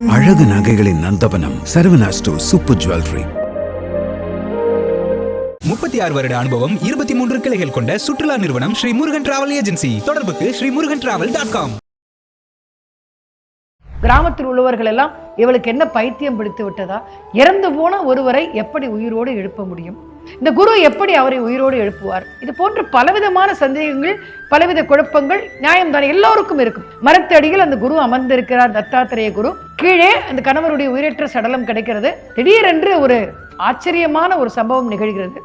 அழகு நகைகளின் நந்தவனம் Saravana store super jewellery. முப்பத்தி ஆறு வருட அனுபவம் இருபத்தி மூன்று கிளைகள் கொண்ட சுற்றுலா நிறுவனம் ஸ்ரீ முருகன் டிராவல் ஏஜென்சி தொடர்புக்கு Sri Murugan travel dot com கிராமத்தில் உள்ளவர்கள் எல்லாம் இவளுக்கு என்ன பைத்தியம் பிடித்து விட்டதா? இறந்து போன ஒருவரை எப்படி உயிரோடு எழுப்ப முடியும்? இந்த குரு எப்படி அவரை உயிரோடு எழுப்புவார்? இது போன்ற பலவிதமான சந்தேகங்கள் பலவித குழப்பங்கள் நியாயம் தானே எல்லோருக்கும் இருக்கும். மரத்தடியில் அந்த குரு அமர்ந்திருக்கிறார் தத்தாத்திரேய குரு. கீழே அந்த கணவருடைய உயிரற்ற சடலம் கிடைக்கிறது. திடீரென்று ஒரு ஆச்சரியமான ஒரு சம்பவம் நிகழ்கிறது.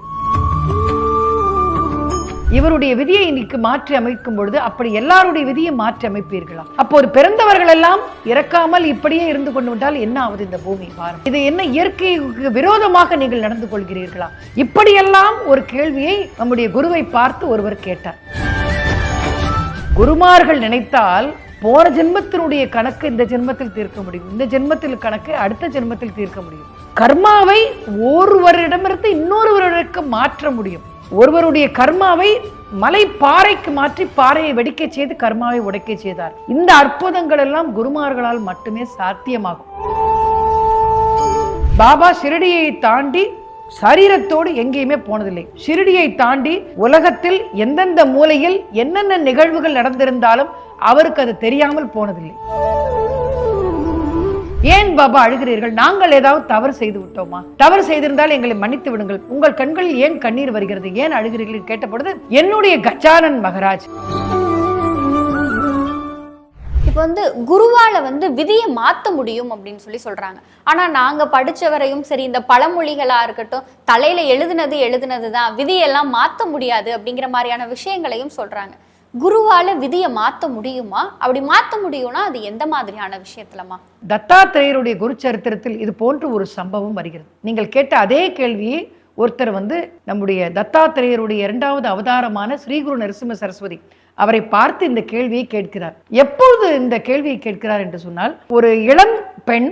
இவருடைய விதியை இன்னைக்கு மாற்றி அமைக்கும் பொழுது அப்படி எல்லாருடைய விதியை மாற்றி அமைப்பீர்களா? அப்போ ஒரு பிறந்தவர்கள் எல்லாம் இறக்காமல் இப்படியே இருந்து கொண்டு விட்டால் என்ன ஆகுது இந்த பூமி பாருங்க இது என்ன இயற்கைக்கு விரோதமாக நீங்கள் நடந்து கொள்கிறீர்களா? இப்படியெல்லாம் ஒரு கேள்வியை நம்முடைய குருவை பார்த்து ஒருவர் கேட்டார். குருமார்கள் நினைத்தால் போன ஜென்மத்தினுடைய கணக்கு இந்த ஜென்மத்தில் தீர்க்க முடியும். இந்த ஜென்மத்தில் கணக்கு அடுத்த ஜென்மத்தில் தீர்க்க முடியும். கர்மாவை ஒருவரிடமிருந்து இன்னொருவருக்கு மாற்ற முடியும். ஒருவருடைய கர்மாவை மலை பாறைக்கு மாற்றி பாறையை வெடிக்க செய்து கர்மாவை உடைக்க செய்தார். இந்த அற்புதங்கள் எல்லாம் குருமார்களால் மட்டுமே சாத்தியமாகும். பாபா ஷிரடியை தாண்டி சரீரத்தோடு எங்கேயுமே போனதில்லை. ஷிரடியை தாண்டி உலகத்தில் எந்தெந்த மூலையில் என்னென்ன நிகழ்வுகள் நடந்திருந்தாலும் அவருக்கு அது தெரியாமல் போனதில்லை. ஏன் பாபா அழுகிறீர்கள்? நாங்கள் ஏதாவது தவறு செய்து விட்டோமா? தவறு செய்திருந்தால் எங்களை மன்னித்து விடுங்கள். உங்கள் கண்களில் ஏன் கண்ணீர் வருகிறது? ஏன் அழுகிறீர்கள்? கேட்டபொழுது என்னுடைய கஜானன் மகராஜ். இப்போ வந்து குருவால வந்து விதியை மாற்ற முடியும் அப்படின்னு சொல்லி சொல்றாங்க. ஆனா நாங்க படிச்ச வரையும் சரி இந்த பழமொழிகளா இருக்கட்டும் தலையில எழுதுனது எழுதுனது தான் விதியெல்லாம் மாற்ற முடியாது அப்படிங்கிற மாதிரியான விஷயங்களையும் சொல்றாங்க. குருவால விதியை மாற்ற முடியுமா? அப்படி மாற்ற முடியும்னா அது எந்த மாதிரியான விஷயத்துலமா தத்தாத்திரேயருடைய குரு சரித்திரத்தில் இது போன்ற ஒரு சம்பவம் வருகிறது. நீங்கள் கேட்ட அதே கேள்வியை ஒருத்தர் வந்து நம்முடைய தத்தாத்திரேயருடைய இரண்டாவது அவதாரமான ஸ்ரீகுரு நரசிம்ம சரஸ்வதி அவரை பார்த்து இந்த கேள்வியை கேட்கிறார். எப்பொழுது இந்த கேள்வியை கேட்கிறார் என்று சொன்னால் ஒரு இளம் பெண்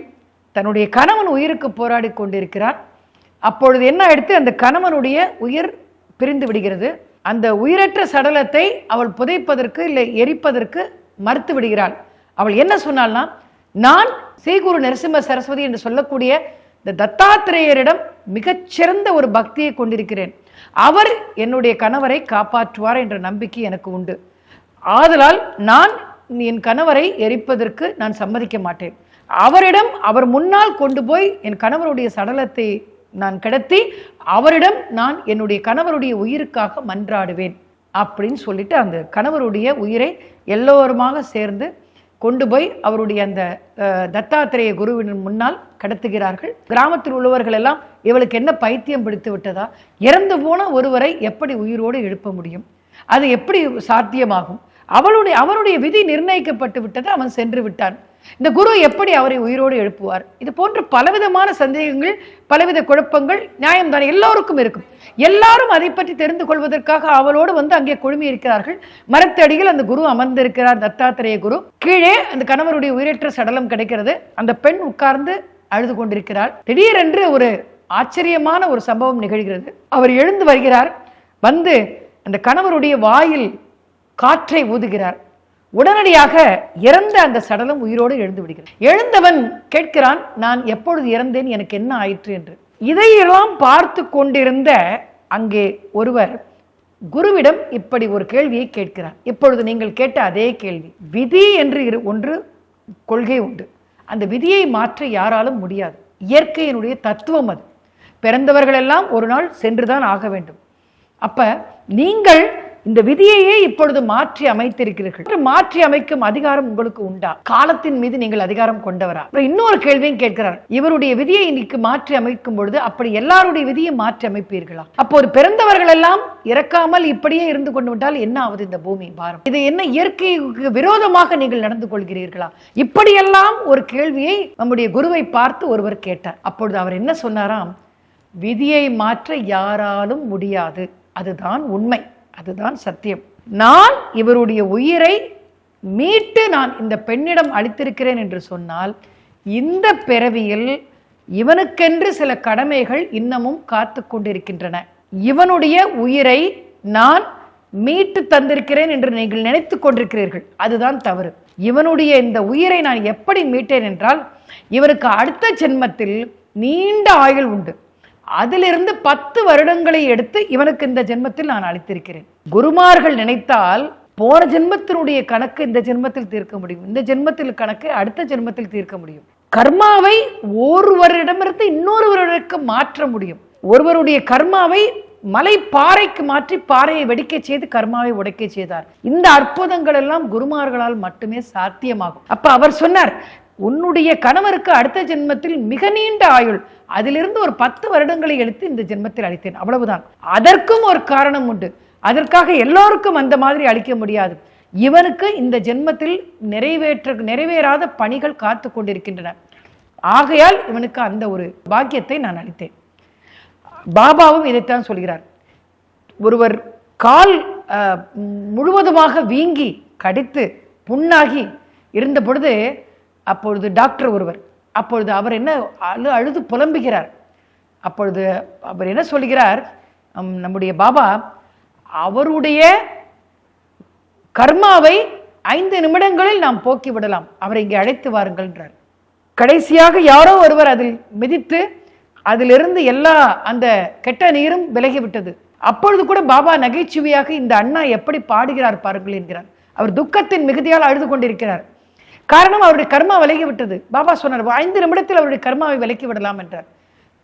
தன்னுடைய கணவன் உயிருக்கு போராடி கொண்டிருக்கிறார். அப்பொழுது என்ன எடுத்து அந்த கணவனுடைய உயிர் பிரிந்து விடுகிறது. அந்த உயிரற்ற சடலத்தை அவள் புதைப்பதற்கு இல்லை எரிப்பதற்கு மறுத்து விடுகிறாள். அவள் என்ன சொன்னால்னா நான் ஸ்ரீகுரு நரசிம்ம சரஸ்வதி என்று சொல்லக்கூடிய இந்த தத்தாத்திரேயரிடம் மிகச்சிறந்த ஒரு பக்தியை கொண்டிருக்கிறேன். அவர் என்னுடைய கணவரை காப்பாற்றுவார் என்ற நம்பிக்கை எனக்கு உண்டு. ஆதலால் நான் என் கணவரை எரிப்பதற்கு நான் சம்மதிக்க மாட்டேன். அவரிடம் அவர் முன்னால் கொண்டு போய் என் கணவருடைய சடலத்தை நான் கிடத்தி அவரிடம் நான் என்னுடைய கணவருடைய உயிருக்காக மன்றாடுவேன் அப்படின்னு சொல்லிட்டு அந்த கணவருடைய உயிரை எல்லோருமாக சேர்ந்து கொண்டு போய் அவருடைய அந்த தத்தாத்திரேய குருவின் முன்னால் கடத்துகிறார்கள். கிராமத்தில் உள்ளவர்கள் எல்லாம் இவளுக்கு என்ன பைத்தியம் பிடித்து விட்டதா? இறந்து போன ஒருவரை எப்படி உயிரோடு எழுப்ப முடியும்? அது எப்படி சாத்தியமாகும்? அவளுடைய அவனுடைய விதி நிர்ணயிக்கப்பட்டு விட்டது அவன் சென்று விட்டான். இந்த குரு எப்படி அவரை உயிரோடு எழுப்புவார்? இது போன்ற பலவிதமான சந்தேகங்கள் பலவித குழப்பங்கள் நியாயம் தானே எல்லோருக்கும் இருக்கும். எல்லாரும் அதை பற்றி தெரிந்து கொள்வதற்காக அவளோடு வந்து அங்கே குழுமி இருக்கிறார்கள் மரத்தடியில் அந்த குரு அமர்ந்திருக்கிறார் தத்தாத்திரேய குரு. கீழே அந்த கணவருடைய உயிரற்ற சடலம் கிடைக்கிறது. அந்த பெண் உட்கார்ந்து அழுது கொண்டிருக்கிறாள். திடீரென்று ஒரு ஆச்சரியமான ஒரு சம்பவம் நிகழ்கிறது. அவர் எழுந்து வருகிறார். வந்து அந்த கணவருடைய வாயில் காற்றை ஊதுகிறார். உடனடியாக இறந்த அந்த சடலம் உயிரோடு எழுந்து விடுகிறார் எழுந்தவன் கேட்கிறான் நான் எப்பொழுது இறந்தேன்? எனக்கு என்ன ஆயிற்று? என்று. இதையெல்லாம் பார்த்து கொண்டிருந்த அங்கே ஒருவர் குருவிடம் இப்படி ஒரு கேள்வியை கேட்கிறார். இப்பொழுது நீங்கள் கேட்ட அதே கேள்வி. விதி என்று இரு- ஒன்று கொள்கை உண்டு. அந்த விதியை மாற்ற யாராலும் முடியாது. இயற்கையினுடைய தத்துவம் அது. பிறந்தவர்கள் எல்லாம் ஒரு நாள் சென்றுதான் ஆக வேண்டும். அப்ப நீங்கள் இந்த விதியையே இப்பொழுது மாற்றி அமைத்திருக்கிறீர்கள். மாற்றி அமைக்கும் அதிகாரம் உங்களுக்கு உண்டா? காலத்தின் மீது நீங்கள் அதிகாரம் கொண்டவரா? அப்புறம் இன்னொரு கேள்வியும் கேட்கிறார். இவருடைய விதியை இன்னைக்கு மாற்றி அமைக்கும் பொழுது அப்படி எல்லாருடைய விதியை மாற்றி அமைப்பீர்களா? அப்போ ஒரு பிறந்தவர்கள் எல்லாம் இறக்காமல் இப்படியே இருந்து கொண்டு விட்டால் என்ன ஆகுது இந்த பூமி பாரம்? இது என்ன இயற்கைக்கு விரோதமாக நீங்கள் நடந்து கொள்கிறீர்களா? இப்படியெல்லாம் ஒரு கேள்வியை நம்முடைய குருவை பார்த்து ஒருவர் கேட்டார். அப்பொழுது அவர் என்ன சொன்னாராம்? விதியை மாற்ற யாராலும் முடியாது. அதுதான் உண்மை. அதுதான் சத்தியம். நான் இவருடைய உயிரை மீட்டு நான் இந்த பெண்ணிடம் அளித்திருக்கிறேன் என்று சொன்னால் இந்த பிறவியில் இவனுக்கென்று சில கடமைகள் இன்னமும் காத்து கொண்டிருக்கின்றன. இவனுடைய உயிரை நான் மீட்டு தந்திருக்கிறேன் என்று நீங்கள் நினைத்து கொண்டிருக்கிறீர்கள். அதுதான் தவறு. இவனுடைய இந்த உயிரை நான் எப்படி மீட்டேன் என்றால் இவருக்கு அடுத்த ஜென்மத்தில் நீண்ட ஆயுள் உண்டு. அதிலிருந்து பத்து வருடங்களை எடுத்து இவனுக்கு இந்த ஜென்மத்தில் நான் அளித்திருக்கிறேன். குருமார்கள் நினைத்தால் போன ஜென்மத்தினுடைய கணக்கு இந்த ஜென்மத்தில் தீர்க்க முடியும். இந்த ஜென்மத்தில் கணக்கு அடுத்த ஜென்மத்தில் தீர்க்க முடியும். கர்மாவை ஒருவரிடமிருந்து இன்னொருவருக்கு மாற்ற முடியும். ஒருவருடைய கர்மாவை மலை பாறைக்கு மாற்றி பாறையை வெடிக்க செய்து கர்மாவை உடைக்க செய்தார். இந்த அற்புதங்கள் எல்லாம் குருமார்களால் மட்டுமே சாத்தியமாகும். அப்ப அவர் சொன்னார் உன்னுடைய கணவருக்கு அடுத்த ஜென்மத்தில் மிக நீண்ட ஆயுள். அதிலிருந்து ஒரு பத்து வருடங்களை எடுத்து இந்த ஜென்மத்தில் அளித்தேன். அவ்வளவுதான். அதற்கும் ஒரு காரணம் உண்டு. அதற்காக எல்லோருக்கும் அந்த மாதிரி அளிக்க முடியாது. இவனுக்கு இந்த ஜென்மத்தில் நிறைவேற்ற நிறைவேறாத பணிகள் காத்து கொண்டிருக்கின்றன. ஆகையால் இவனுக்கு அந்த ஒரு பாக்கியத்தை நான் அளித்தேன். பாபாவும் இதைத்தான் சொல்கிறார். ஒருவர் கால் முழுவதுமாக வீங்கி கடித்து புண்ணாகி இருந்த பொழுது அப்பொழுது டாக்டர் ஒருவர் அப்பொழுது அவர் என்ன அழு அழுது புலம்புகிறார். அப்பொழுது அவர் என்ன சொல்கிறார்? நம்முடைய பாபா அவருடைய கர்மாவை ஐந்து நிமிடங்களில் நாம் போக்கி விடலாம். அவரை இங்கே அழைத்து வாருங்கள்ன்றார் கடைசியாக யாரோ ஒருவர் அதில் மிதித்து அதிலிருந்து எல்லா அந்த கெட்ட நீரும் விலகி விட்டது. அப்பொழுது கூட பாபா நகைச்சுவையாக இந்த அண்ணா எப்படி பாடுகிறார் பாருங்கள் என்கிறார். அவர் துக்கத்தின் மிகுதியால் அழுது கொண்டிருக்கிறார். காரணம் அவருடைய கர்மா விலகி விட்டது. பாபா சொன்னார் ஐந்து நிமிடத்தில் அவருடைய கர்மாவை விலக்கி விடலாம் என்றார்.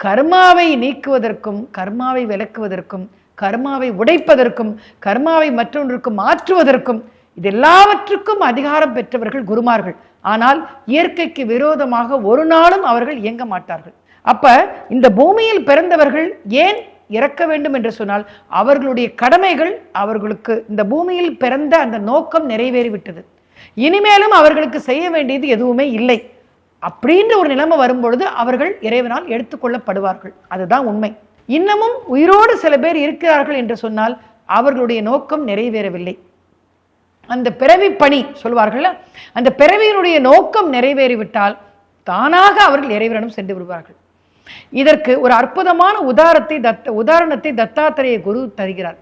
கர்மாவை நீக்குவதற்கும் கர்மாவை விலக்குவதற்கும் கர்மாவை உடைப்பதற்கும் கர்மாவை மற்றொன்றுக்கு மாற்றுவதற்கும் இது எல்லாவற்றுக்கும் அதிகாரம் பெற்றவர்கள் குருமார்கள். ஆனால் இயற்கைக்கு விரோதமாக ஒரு நாளும் அவர்கள் இயங்க மாட்டார்கள். அப்ப இந்த பூமியில் பிறந்தவர்கள் ஏன் இறக்க வேண்டும் என்று சொன்னால் அவர்களுடைய கடமைகள் அவர்களுக்கு இந்த பூமியில் பிறந்த அந்த நோக்கம் நிறைவேறிவிட்டது. இனிமேலும் அவர்களுக்கு செய்ய வேண்டியது எதுவுமே இல்லை அப்படின்ற ஒரு நிலைமை வரும்பொழுது அவர்கள் இறைவனால் எடுத்துக்கொள்ளப்படுவார்கள் அதுதான் உண்மை. இன்னமும் உயிரோடு சில பேர் இருக்கிறார்கள் என்று சொன்னால் அவர்களுடைய நோக்கம் நிறைவேறவில்லை. அந்த பிறவி பணி சொல்வார்கள் அந்த பிறவியினுடைய நோக்கம் நிறைவேறிவிட்டால் தானாக அவர்கள் இறைவனிடம் சென்று விடுவார்கள். இதற்கு ஒரு அற்புதமான உதாரத்தை தத்த உதாரணத்தை தத்தாத்திரேய குரு தருகிறார்.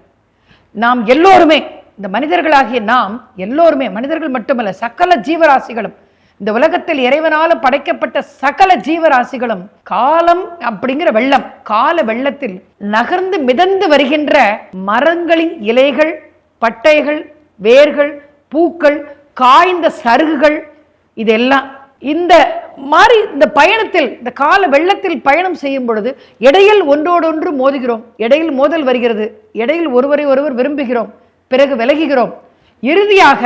நாம் எல்லோருமே இந்த மனிதர்களாகிய நாம் எல்லோருமே மனிதர்கள் மட்டுமல்ல சகல ஜீவராசிகளும் இந்த உலகத்தில் இறைவனால படைக்கப்பட்ட சகல ஜீவராசிகளும் காலம் அப்படிங்கிற வெள்ளம் கால வெள்ளத்தில் நகர்ந்து மிதந்து வருகின்ற மரங்களின் இலைகள் பட்டைகள் வேர்கள் பூக்கள் காய்ந்த சருகுகள் இதெல்லாம். இந்த மாதிரி இந்த பயணத்தில் இந்த கால வெள்ளத்தில் பயணம் செய்யும் பொழுது இடையில் ஒன்றோடொன்று மோதுகிறோம். இடையில் மோதல் வருகிறது. இடையில் ஒருவரை ஒருவர் விரும்புகிறோம். பிறகு விலகுகிறோம். இறுதியாக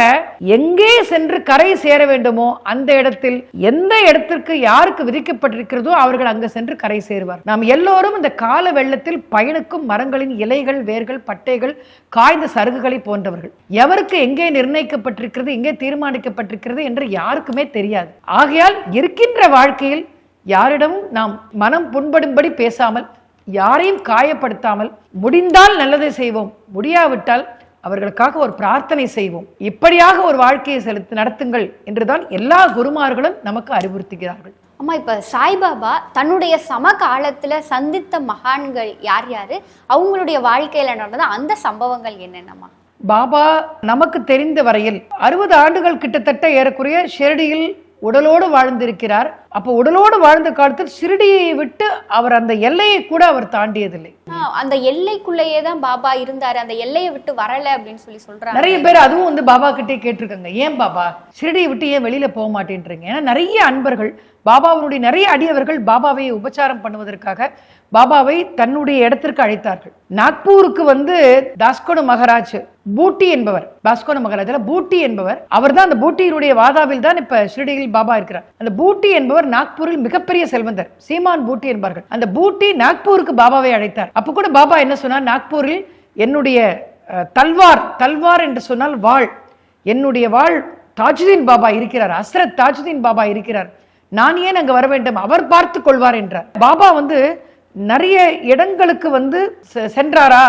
எங்கே சென்று கரை சேர வேண்டுமோ அந்த இடத்தில் எந்த இடத்திற்கு யாருக்கு விதிக்கப்பட்டிருக்கிறதோ அவர்கள் அங்கு சென்று கரை சேருவார். நாம் எல்லோரும் இந்த கால வெள்ளத்தில் பயணிக்கும் மரங்களின் இலைகள் வேர்கள் பட்டைகள் காய்ந்த சருகுகளை போன்றவர்கள். எவருக்கு எங்கே நிர்ணயிக்கப்பட்டிருக்கிறது எங்கே தீர்மானிக்கப்பட்டிருக்கிறது என்று யாருக்குமே தெரியாது. ஆகையால் இருக்கின்ற வாழ்க்கையில் யாரிடமும் நாம் மனம் புண்படும்படி பேசாமல் யாரையும் காயப்படுத்தாமல் முடிந்தால் நல்லதை செய்வோம் முடியாவிட்டால் அவர்களுக்காக ஒரு பிரார்த்தனை செய்வோம். இப்படியாக ஒரு வாழ்க்கையை செலுத்து நடத்துங்கள் என்றுதான் எல்லா குருமார்களும் நமக்கு அறிவுறுத்துகிறார்கள். அம்மா இப்ப சாய்பாபா தன்னுடைய சமகாலத்துல சந்தித்த மகான்கள் யார் யாரு? அவங்களுடைய வாழ்க்கையில நடந்த அந்த சம்பவங்கள் என்னென்னம்மா? பாபா நமக்கு தெரிந்த வரையில் அறுபது ஆண்டுகள் கிட்டத்தட்ட ஏறக்குறைய ஷிரடியில் உடலோடு வாழ்ந்திருக்கிறார். அப்போ உடலோடு வாழ்ந்த காலத்தில் ஷிரடியை விட்டு அவர் அந்த எல்லையை கூட அவர் தாண்டியதில்லை. அந்த எல்லைக்குள்ளேயே தான் பாபா இருந்தாரு. அந்த எல்லையை விட்டு வரல அப்படின்னு சொல்லி சொல்றாங்க. நிறைய பேர் அதுவும் வந்து பாபா கிட்டே கேட்டிருக்காங்க. ஏன் பாபா? ஷிரடியை விட்டு ஏன் வெளியில போக மாட்டேன்றீங்க? ஏன்னா நிறைய அன்பர்கள் பாபாவுடைய நிறைய அடியவர்கள் பாபாவை உபச்சாரம் பண்ணுவதற்காக பாபாவை தன்னுடைய இடத்திற்கு அழைத்தார்கள். நாக்பூருக்கு வந்து தாஸ்கோடு மகாராஜ் பூட்டி என்பவர் பாஸ்கோடு மகாராஜ்ல பூட்டி என்பவர் அவர் தான் அந்த பூட்டியினுடைய வாதாவில் தான் இப்ப ஷிரடியில் பாபா இருக்கிறார். அந்த பூட்டி என்பவர் நாக்பூரில் மிகப்பெரிய செல்வந்தர் சீமான் பூட்டி என்பார்கள். அந்த பூட்டி நாக்பூருக்கு பாபாவை அழைத்தார். அப்போ கூட பாபா என்ன சொன்னார்? நாக்பூரில் என்னுடைய தல்வார் தல்வார் என்று சொன்னால் வாழ் என்னுடைய வாழ் தாஜுதீன் பாபா இருக்கிறார். அஸ்ரத் தாஜுதீன் பாபா இருக்கிறார். நான் ஏன் அங்கே வர வேண்டும்? அவர் பார்த்து கொள்வார் என்றார். பாபா வந்து நிறைய இடங்களுக்கு வந்து சென்றாரா?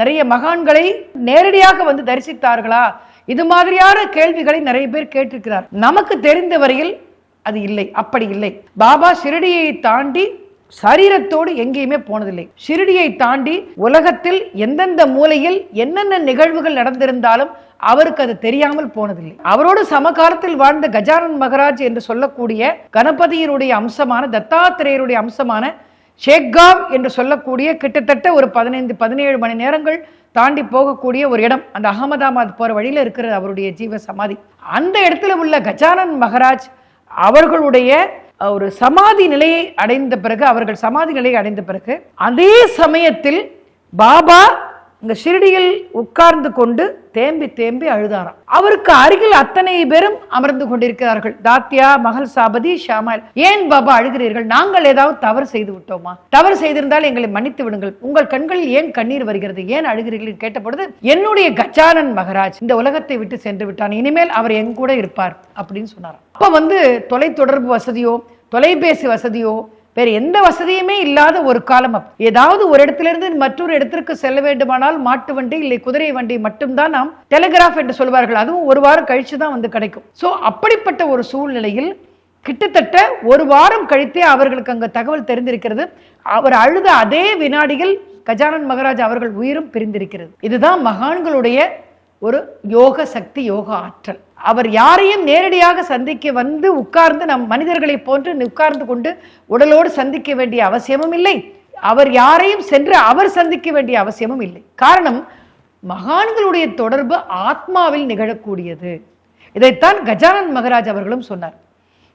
நிறைய மகான்களை நேரடியாக வந்து தரிசித்தார்களா? இது மாதிரியான கேள்விகளை நிறைய பேர் கேட்டிருக்கிறார். நமக்கு தெரிந்த வரையில் அது இல்லை அப்படி இல்லை. பாபா சிறுடியை தாண்டி சரீரத்தோடு எங்கேயுமே போனதில்லை. ஷிரடியை தாண்டி உலகத்தில் எந்தெந்த மூலையில் என்னென்ன நிகழ்வுகள் நடந்திருந்தாலும் அவருக்கு அது தெரியாமல் போனதில்லை. அவரோடு சமகாலத்தில் வாழ்ந்த கஜானன் மகராஜ் என்று சொல்லக்கூடிய கணபதியினுடைய அம்சமான தத்தாத்திரேயருடைய அம்சமான ஷேக்காவ் என்று சொல்லக்கூடிய கிட்டத்தட்ட ஒரு பதினைந்து பதினேழு மணி நேரங்கள் தாண்டி போகக்கூடிய ஒரு இடம். அந்த அகமதாபாத் போற வழியில இருக்கிறது அவருடைய ஜீவ சமாதி. அந்த இடத்துல உள்ள கஜானன் மகராஜ் அவர்களுடைய ஒரு சமாதி நிலையை அடைந்த பிறகு அவர்கள் சமாதி நிலையை அடைந்த பிறகு அதே சமயத்தில் பாபா இங்க ஷிரடியில் உட்கார்ந்து கொண்டு தேம்பி தேம்பி அழுதாராம். அவருக்கு அருகில் அத்தனை பேரும் அமர்ந்து கொண்டிருக்கிறார்கள். தாத்தியா மகள் சாபதி ஷாமல். ஏன் பாபா அழுகிறீர்கள்? நாங்கள் ஏதாவது தவறு செய்து விட்டோமா? தவறு செய்திருந்தால் எங்களை மன்னித்து விடுங்கள். உங்கள் கண்களில் ஏன் கண்ணீர் வருகிறது? ஏன் அழுகிறீர்கள் கேட்டபொழுது என்னுடைய கஜானன் மகராஜ் இந்த உலகத்தை விட்டு சென்று விட்டான். இனிமேல் அவர் என் கூட இருப்பார். அப்படின்னு சொன்னார் அப்ப வந்து தொலைத்தொடர்பு வசதியோ தொலைபேசி வசதியோ வேற எந்த வசதியுமே இல்லாத ஒரு காலம் ஏதாவது ஒரு இடத்திலிருந்து மற்றொரு இடத்திற்கு செல்ல வேண்டுமானால் மாட்டு வண்டி இல்லை குதிரை வண்டி மட்டும்தான் நாம் டெலிகிராஃப் என்று சொல்வார்கள். அதுவும் ஒரு வாரம் கழிச்சு தான் வந்து கிடைக்கும். ஸோ அப்படிப்பட்ட ஒரு சூழ்நிலையில் கிட்டத்தட்ட ஒரு வாரம் கழித்தே அவர்களுக்கு அங்கே தகவல் தெரிந்திருக்கிறது. அவர் அழுத அதே வினாடியில் கஜானன் மகராஜ் அவர்கள் உயிரும் பிரிந்திருக்கிறது. இதுதான் மகான்களுடைய ஒரு யோக சக்தி யோக ஆற்றல். அவர் யாரையும் நேரடியாக சந்திக்க வந்து உட்கார்ந்து நம் மனிதர்களை போன்று உட்கார்ந்து கொண்டு உடலோடு சந்திக்க வேண்டிய அவசியமும் இல்லை. அவர் யாரையும் சென்று அவர் சந்திக்க வேண்டிய அவசியமும் இல்லை. காரணம் மகான்களுடைய தொடர்பு ஆத்மாவில் நிகழக்கூடியது. இதைத்தான் கஜானன் மகராஜ் அவர்களும் சொன்னார்.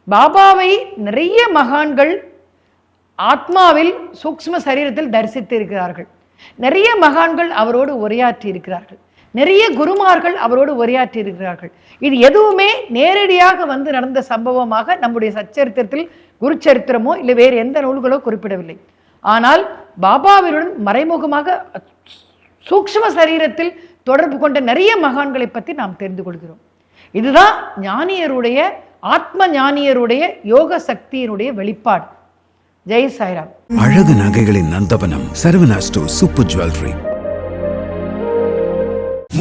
பாபாவை நிறைய மகான்கள் ஆத்மாவில் சூக்ஷ்ம சரீரத்தில் தரிசித்து இருக்கிறார்கள் நிறைய மகான்கள் அவரோடு உரையாற்றி இருக்கிறார்கள் நிறைய குருமார்கள் அவரோடு உரையாற்றி இருக்கிறார்கள். இது எதுவுமே நேரடியாக வந்து நடந்த சம்பவமாக நம்முடைய சச்சரித்திரத்தில் குருச்சரித்திரமோ இல்லை வேறு எந்த நூல்களோ குறிப்பிடவில்லை. ஆனால் பாபாவினுடன் மறைமுகமாக சூக்ஷ்ம சரீரத்தில் தொடர்பு கொண்ட நிறைய மகான்களை பற்றி நாம் தெரிந்து கொள்கிறோம். இதுதான் ஞானியருடைய ஆத்ம ஞானியருடைய யோக சக்தியினுடைய வெளிப்பாடு. ஜெய் சாய்ராம். அழகு நகைகளின் நந்தவனம் சரவணாஸ்டோ சூப்பர் ஜுவல்லரி.